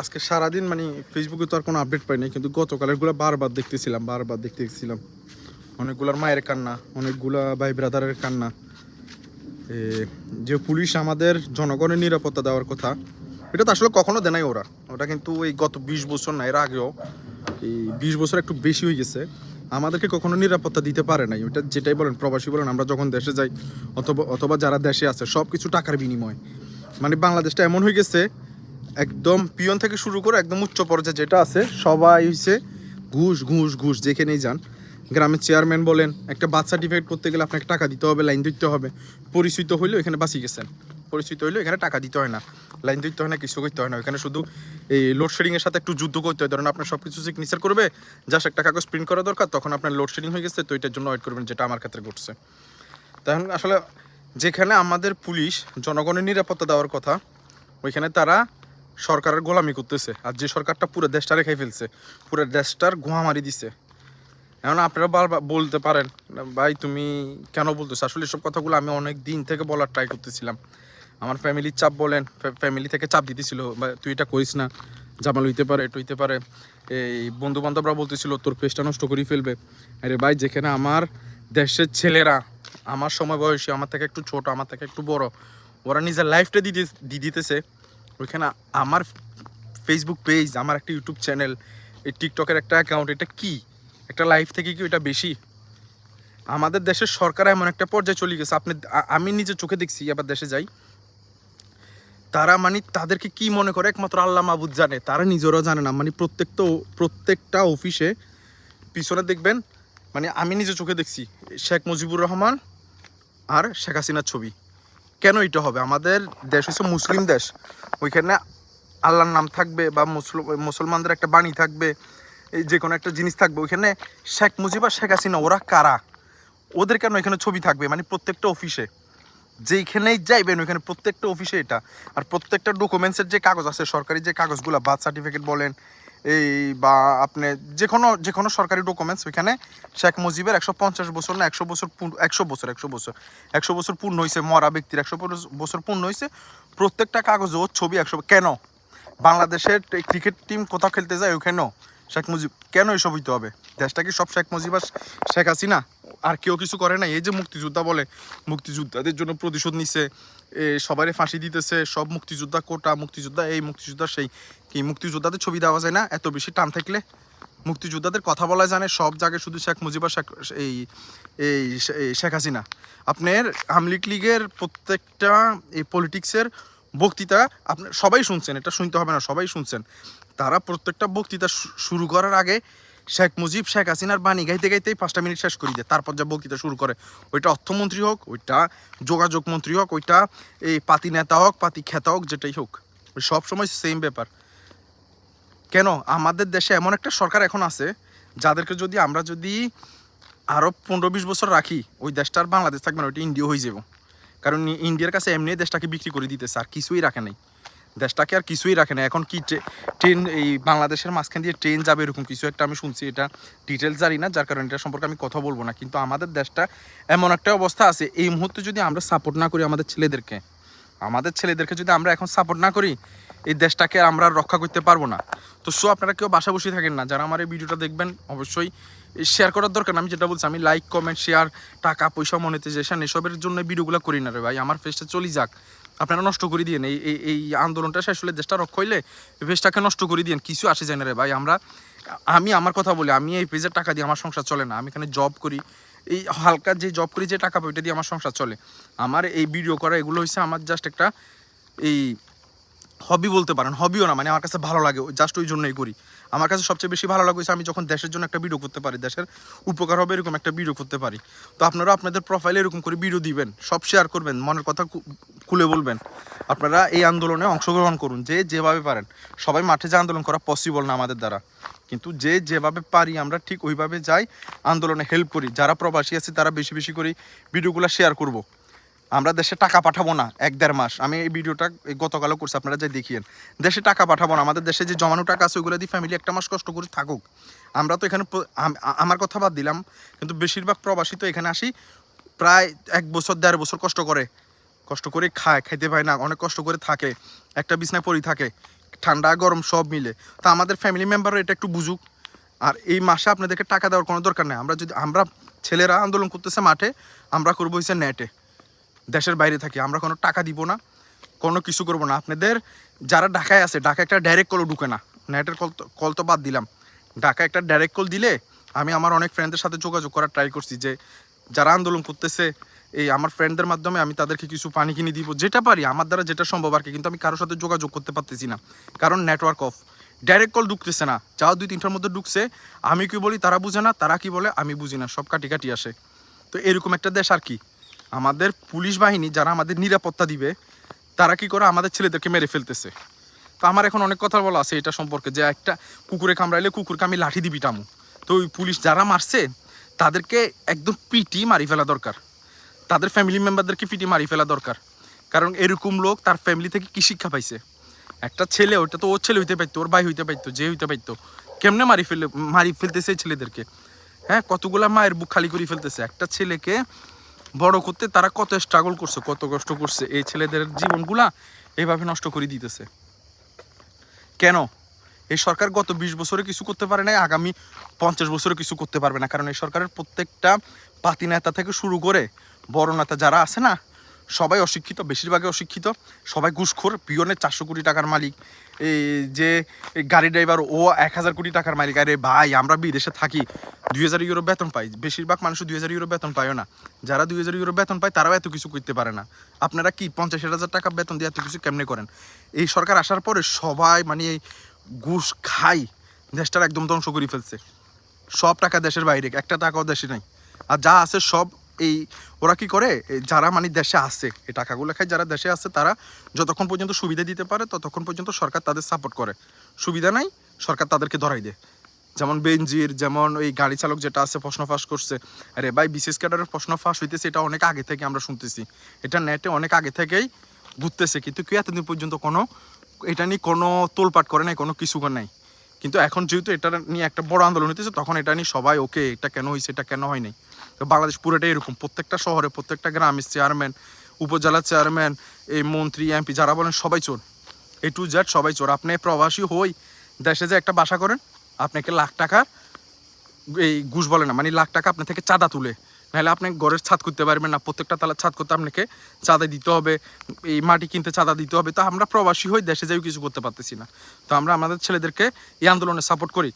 আজকে সারাদিন মানে ফেসবুকে তো আর কোনো আপডেট পাইনি কিন্তু গতকালেরগুলো বারবার দেখতেছিলাম বারবার দেখতেছিলাম। অনেকগুলার মায়ের কান্না, অনেকগুলা ভাই ব্রাদারের কান্না। যে পুলিশ আমাদের জনগণের নিরাপত্তা দেওয়ার কথা, এটা তো আসলে কখনো দেয় নাই ওরা। ওটা কিন্তু এই গত বিশ বছর না, এর আগেও এই বিশ বছর একটু বেশি হয়ে গেছে। আমাদেরকে কখনো নিরাপত্তা দিতে পারে নাই। ওটা যেটাই বলেন, প্রবাসী বলেন, আমরা যখন দেশে যাই, অথবা অথবা যারা দেশে আছে সব কিছু টাকার বিনিময়। মানে বাংলাদেশটা এমন হয়ে গেছে একদম পিয়ন থেকে শুরু করে একদম উচ্চ পর্যায়ে যেটা আছে, সবাই হইছে ঘুষ ঘুষ ঘুষ যেখানেই যান। গ্রামের চেয়ারম্যান বলেন, একটা বার্থ সার্টিফিকেট করতে গেলে আপনাকে টাকা দিতে হবে লাইন দিতে হবে। পরিচিত হইলেও এখানে বাঁচিয়ে গেছেন। পরিচিত হইলেও এখানে টাকা দিতে হয় না। লাইন দিতে হয় না, কিছু করতে হয় না। এখানে শুধু এই লোডশেডিংয়ের সাথে একটু যুদ্ধ করতে হয়। ধরেন আপনার সব কিছু সিগনেচার করবে জাস্ট একটা কাগজ প্রিন্ট করা দরকার, তখন আপনার লোডশেডিং হয়ে গেছে, তো এটার জন্য ওয়েট করবেন, যেটা আমার ক্ষেত্রে ঘটছে। তখন আসলে যেখানে আমাদের পুলিশ জনগণের নিরাপত্তা দেওয়ার কথা, ওইখানে তারা সরকারের গোলামি করতেছে। আর যে সরকারটা পুরো দেশটা রেখে ফেলছে, পুরো দেশটার গোয়া মারি দিছে। এখন আপনারা বারবার বলতে পারেন, ভাই, তুমি কেন বলতেছো? আসলে এসব কথাগুলো আমি অনেক দিন থেকে বলার ট্রাই করতেছিলাম। আমার ফ্যামিলির চাপ বলেন ফ্যামিলি থেকে চাপ দিতেছিল বা তুই এটা করিস না জামাল হইতে পারে, এটা হইতে পারে। এই বন্ধু বান্ধবরা বলতেছিল, তোর পেজটা নষ্ট করে ফেলবে। আরে ভাই, যেখানে আমার দেশের ছেলেরা, আমার সময় বয়সী আমার থেকে একটু ছোট, আমার থেকে একটু বড়, ওরা নিজের লাইফটা দিয়ে দিতেছে। ওইখানে আমার ফেসবুক পেজ আমার একটা ইউটিউব চ্যানেল এই টিকটকের একটা অ্যাকাউন্ট এটা কি? একটা লাইফ থেকে কি এটা বেশি? আমাদের দেশের সরকার এমন একটা পর্যায়ে চলে গেছে। আপনি আমি নিজে চোখে দেখছি, আবার দেশে যাই। তারা মানে তাদেরকে কি মনে করে? একমাত্র আল্লাহ মাহবুদ জানে। তারা নিজেরাও জানে না। মানে প্রত্যেকটা প্রত্যেকটা অফিসে পিছনে দেখবেন মানে আমি নিজে চোখে দেখছি, শেখ মুজিবুর রহমান আর শেখ হাসিনার ছবি। কেন এটা হবে? আমাদের দেশ হচ্ছে মুসলিম দেশ। ওইখানে আল্লাহর নাম থাকবে বা মুসল- মুসলমানদের একটা বাণী থাকবে, এই যে কোনো একটা জিনিস থাকবে। ওইখানে শেখ মুজিব আর শেখ হাসিনা, ওরা কারা? ওদের কেন এখানে ছবি থাকবে? মানে প্রত্যেকটা অফিসে। যেইখানেই যাইবেন, ওইখানে প্রত্যেকটা অফিসে এটা। আর প্রত্যেকটা ডকুমেন্টসের যে কাগজ আছে, সরকারি যে কাগজগুলো বার্থ সার্টিফিকেট বলেন এই বা আপনি যে কোনো যে কোনো সরকারি ডকুমেন্টস ওইখানে শেখ মুজিবের একশো পঞ্চাশ বছর না একশো বছর একশো বছর একশো বছর একশো বছর পূর্ণ হয়েছে মরা ব্যক্তির একশো পঞ্চাশ বছর পূর্ণ হয়েছে প্রত্যেকটা কাগজ ওর ছবি একশো, কেন? বাংলাদেশের ক্রিকেট টিম কোথাও খেলতে যায়, ওখানেও শেখ মুজিব, কেন এসব হইতে হবে? দেশটা কি সব শেখ মুজিব আর শেখ হাসিনা? আর কেউ কিছু করে না এই যে মুক্তিযোদ্ধা বলে, মুক্তিযোদ্ধাদের জন্য প্রতিশোধ নিছে, এ সবারই ফাঁসি দিতেছে, সব মুক্তিযোদ্ধা কোটা, মুক্তিযোদ্ধা এই, মুক্তিযোদ্ধা সেই। কি, মুক্তিযোদ্ধাদের ছবি দেওয়া যায় না? এত বেশি টান থাকলে? মুক্তিযোদ্ধাদের কথা বলা জানে সব জায়গায় শুধু শেখ মুজিব, শেখ, এই এই শেখ হাসিনা। আপনার আমলিক লীগের প্রত্যেকটা এই পলিটিক্সের বক্তৃতা আপনার সবাই শুনছেন, এটা শুনতে হবে না, সবাই শুনছেন। তারা প্রত্যেকটা বক্তৃতা শুরু করার আগে শেখ মুজিব, শেখ হাসিনার বাণী গাইতে গাইতেই পাঁচটা মিনিট শেষ করি দেয়। তারপর যা বক্তৃতা শুরু করে, ওইটা অর্থমন্ত্রী হোক, ওইটা যোগাযোগ মন্ত্রী হোক, ওইটা এই পাতি নেতা হোক, পাতি খেতা হোক, যেটাই হোক, ওই সব সময় সেম ব্যাপার। কেন? আমাদের দেশে এমন একটা সরকার এখন আছে, যাদেরকে যদি আমরা যদি আরও পনেরো বিশ বছর রাখি, ওই দেশটা আর বাংলাদেশ থাকবে না, ওইটা ইন্ডিয়া হয়ে যাব। কারণ ইন্ডিয়ার কাছে এমনি দেশটাকে বিক্রি করে দিতেছে, আর কিছুই রাখে নাই। দেশটাকে আর কিছুই রাখে না। এখন কি ট্রে- ট্রেন, এই বাংলাদেশের মাঝখান দিয়ে ট্রেন যাবে এরকম কিছু একটা আমি শুনছি। এটা ডিটেলস জানি না, যার কারণে এটা সম্পর্কে আমি কথা বলব না। কিন্তু আমাদের দেশটা এমন একটা অবস্থা আছে, এই মুহূর্তে যদি আমরা সাপোর্ট না করি আমাদের ছেলেদেরকে আমাদের ছেলেদেরকে যদি আমরা এখন সাপোর্ট না করি, এই দেশটাকে আমরা রক্ষা করতে পারব না। তো সো আপনারা কেউ বাসা বসে থাকেন না, যারা আমার এই ভিডিওটা দেখবেন, অবশ্যই শেয়ার করার দরকার আমি যেটা বলছি, আমি লাইক কমেন্ট শেয়ার টাকা, পয়সা মনিটাইজেশন এসবের জন্য ভিডিওগুলো করি না রে ভাই। আমার ফেসটা চলি যাক। আপনারা নষ্ট করে দিন এই এই আন্দোলনটা শেষ হলে দেশটা রক্ষা হইলে ফেসটাকে নষ্ট করে দিন কিছু আসে যায় না রে ভাই। আমরা, আমি আমার কথা বলি, আমি এই পেজের টাকা দিয়ে আমার সংসার চলে না। আমি এখানে জব করি। এই হালকা যে জব করি, যে টাকা পাই দিয়ে আমার সংসার চলে। আমার এই ভিডিও করা, এগুলো হচ্ছে আমার জাস্ট একটা এই হবি বলতে পারেন। হবিও না মানে আমার কাছে ভালো লাগে। জাস্ট ওই জন্যই করি। আমার কাছে সবচেয়ে বেশি ভালো লাগে হচ্ছে আমি যখন দেশের জন্য একটা ভিডিও করতে পারি, দেশের উপকার হবে এরকম একটা ভিডিও করতে পারি। তো আপনারা আপনাদের প্রোফাইলে এরকম করে ভিডিও দিবেন, সব শেয়ার করবেন, মনের কথা খুলে বলবেন। আপনারা এই আন্দোলনে অংশগ্রহণ করুন, যে যেভাবে পারেন। সবাই মাঠে যে আন্দোলন করা পসিবল না আমাদের দ্বারা। কিন্তু যে যেভাবে পারি আমরা ঠিক ওইভাবে যাই, আন্দোলনে হেল্প করি। যারা প্রবাসী আছে তারা বেশি বেশি করে ভিডিওগুলো শেয়ার করব। আমরা দেশে টাকা পাঠাবো না, এক দেড় মাস। আমি এই ভিডিওটা গতকালও করছি, আপনারা যাই দেখিয়েন। দেশে টাকা পাঠাবো না, আমাদের দেশে যে জমানো টাকা আছে ওইগুলো দিয়ে ফ্যামিলি একটা মাস কষ্ট করে থাকুক। আমরা তো এখানে আমার কথা বাদ দিলাম, কিন্তু বেশিরভাগ প্রবাসী তো এখানে আসি, প্রায় এক বছর, দেড় বছর কষ্ট করে। কষ্ট করে খায়, খাইতে পায় না, অনেক কষ্ট করে থাকে, একটা বিছনায় পড়ি থাকে, ঠান্ডা, গরম সব মিলে। তা আমাদের ফ্যামিলি মেম্বারও এটা একটু বুঝুক। আর এই মাসে আপনাদেরকে টাকা দেওয়ার কোনো দরকার নেই। আমরা যদি আমরা ছেলেরা আন্দোলন করতেছে মাঠে, আমরা করব হচ্ছে নেটে দেশের বাইরে থাকি, আমরা কোনো টাকা দিব না, কোনো কিছু করব না। আপনাদের যারা ঢাকায় আছে ঢাকা একটা ডাইরেক্ট কলও ঢুকে না। নেটের কল তো কল তো বাদ দিলাম। ঢাকা একটা ডাইরেক্ট কল দিলে আমি আমার অনেক ফ্রেন্ডদের সাথে যোগাযোগ করার ট্রাই করছি যে, যারা আন্দোলন করতেছে, এই আমার ফ্রেন্ডদের মাধ্যমে আমি তাদেরকে কিছু পানি কিনে দিব। যেটা পারি, আমার দ্বারা যেটা সম্ভব আর কি, কিন্তু আমি কারোর সাথে যোগাযোগ করতে পারতেছি না, কারণ নেটওয়ার্ক অফ ডাইরেক্ট কল ঢুকতেছে না। যাও দুই তিনটার মধ্যে ঢুকছে, আমি কি বলি, তারা বুঝে না, তারা কি বলে, আমি বুঝি না, সব কাটি কাটি আসে। তো এরকম একটা দেশ আর কি। আমাদের পুলিশ বাহিনী যারা আমাদের নিরাপত্তা দিবে, তারা কি করে আমাদের ছেলেদেরকে মেরে ফেলতেছে? তো আমার এখন অনেক কথা বলা আছে এটা সম্পর্কে, যে একটা কুকুরে কামড়াইলে কুকুরকে আমি লাঠি দিবি টামু। তো ওই পুলিশ যারা মারছে, তাদেরকে একদম পিটি মারি ফেলা দরকার। তাদের ফ্যামিলি মেম্বারদেরকে পিটি মারি ফেলা দরকার। কারণ এরকম লোক তার ফ্যামিলি থেকে কি শিক্ষা পাইছে? একটা ছেলে, ওটা তো ওর ছেলে হইতে পারতো, ওর ভাই হইতে পারতো, যে হইতে পারতো, কেমনে মারি ফেলে, মারি ফেলতেছে ছেলেদেরকে? হ্যাঁ কতগুলা মায়ের বুক খালি করে ফেলতেছে। একটা ছেলেকে বড় করতে তারা কত স্ট্রাগল করছে, কত কষ্ট করছে, এই ছেলেদের জীবনগুলা এইভাবে নষ্ট করে দিতেছে। কেন? এই সরকার গত বিশ বছরে কিছু করতে পারে নাই, আগামী পঞ্চাশ বছরে কিছু করতে পারবে না। কারণ এই সরকারের প্রত্যেকটা পাতি নেতা থেকে শুরু করে বড় নেতা যারা আছে না, সবাই অশিক্ষিত, বেশিরভাগই অশিক্ষিত, সবাই ঘুষখোর, পিয়নের চারশো কোটি টাকার মালিক। যে এই গাড়ি ড্রাইভার ও এক হাজার কোটি টাকার মালিক। আরে ভাই, আমরা বিদেশে থাকি। দুই হাজার ইউরো বেতন পাই। বেশিরভাগ মানুষ দুই হাজার ইউরো বেতন পায়ও না। যারা দুই হাজার ইউরো বেতন পায়, তারাও এত কিছু করতে পারে না। আপনারা কি পঞ্চাশ হাজার টাকা বেতন দিয়ে এত কিছু কেমনে করেন? এই সরকার আসার পরে সবাই মানে এই ঘুষ খাই, দেশটার একদম ধ্বংস করে ফেলছে। সব টাকা দেশের বাইরে, একটা টাকাও দেশে নাই। আর যা আছে সব এই ওরা কি করে? যারা মানে দেশে আছে, এই টাকাগুলো খায় যারা দেশে আছে, তারা যতক্ষণ পর্যন্ত সুবিধা দিতে পারে, ততক্ষণ পর্যন্ত সরকার তাদের সাপোর্ট করে। সুবিধা নাই, সরকার তাদেরকে ধরাই দেয়। যেমন বেঞ্জির যেমন ওই গাড়ি চালক যেটা আছে প্রশ্ন ফাঁস করছে। আরে ভাই, বিশেষ ক্যাডারের প্রশ্ন ফাঁস হইতেছে, এটা অনেক আগে থেকে আমরা শুনতেছি। এটা নেটে অনেক আগে থেকেই ঘুরতেছে, কিন্তু কেউ এতদিন পর্যন্ত কোনো, এটা নিয়ে কোনো তোলপাট করে নাই, কোনো কিছু করে নাই। কিন্তু এখন যেহেতু এটা নিয়ে একটা বড় আন্দোলন হইতেছে, তখন এটা নিয়ে সবাই, ওকে, এটা কেন হয়েছে এটা কেন হয় নাই? বাংলাদেশ পুরোটাই এরকম। প্রত্যেকটা শহরে, প্রত্যেকটা গ্রামের চেয়ারম্যান উপজেলা চেয়ারম্যান এই মন্ত্রী এমপি যারা বলেন সবাই চোর। এ টু জেড সবাই চোর। আপনি প্রবাসী হই, দেশে যে একটা বাসা করেন, আপনাকে লাখ টাকা এই ঘুষ বলে না মানে লাখ টাকা আপনার থেকে চাঁদা তুলে। নাহলে আপনি ঘরের ছাদ করতে পারবেন না, প্রত্যেকটা তালার ছাদ করতে আপনাকে চাঁদা দিতে হবে, এই মাটি কিনতে চাঁদা দিতে হবে। তো আমরা প্রবাসী হই, দেশে যাই কিছু করতে পারতেছি না। তো আমরা আমাদের ছেলেদেরকে এই আন্দোলনে সাপোর্ট করি।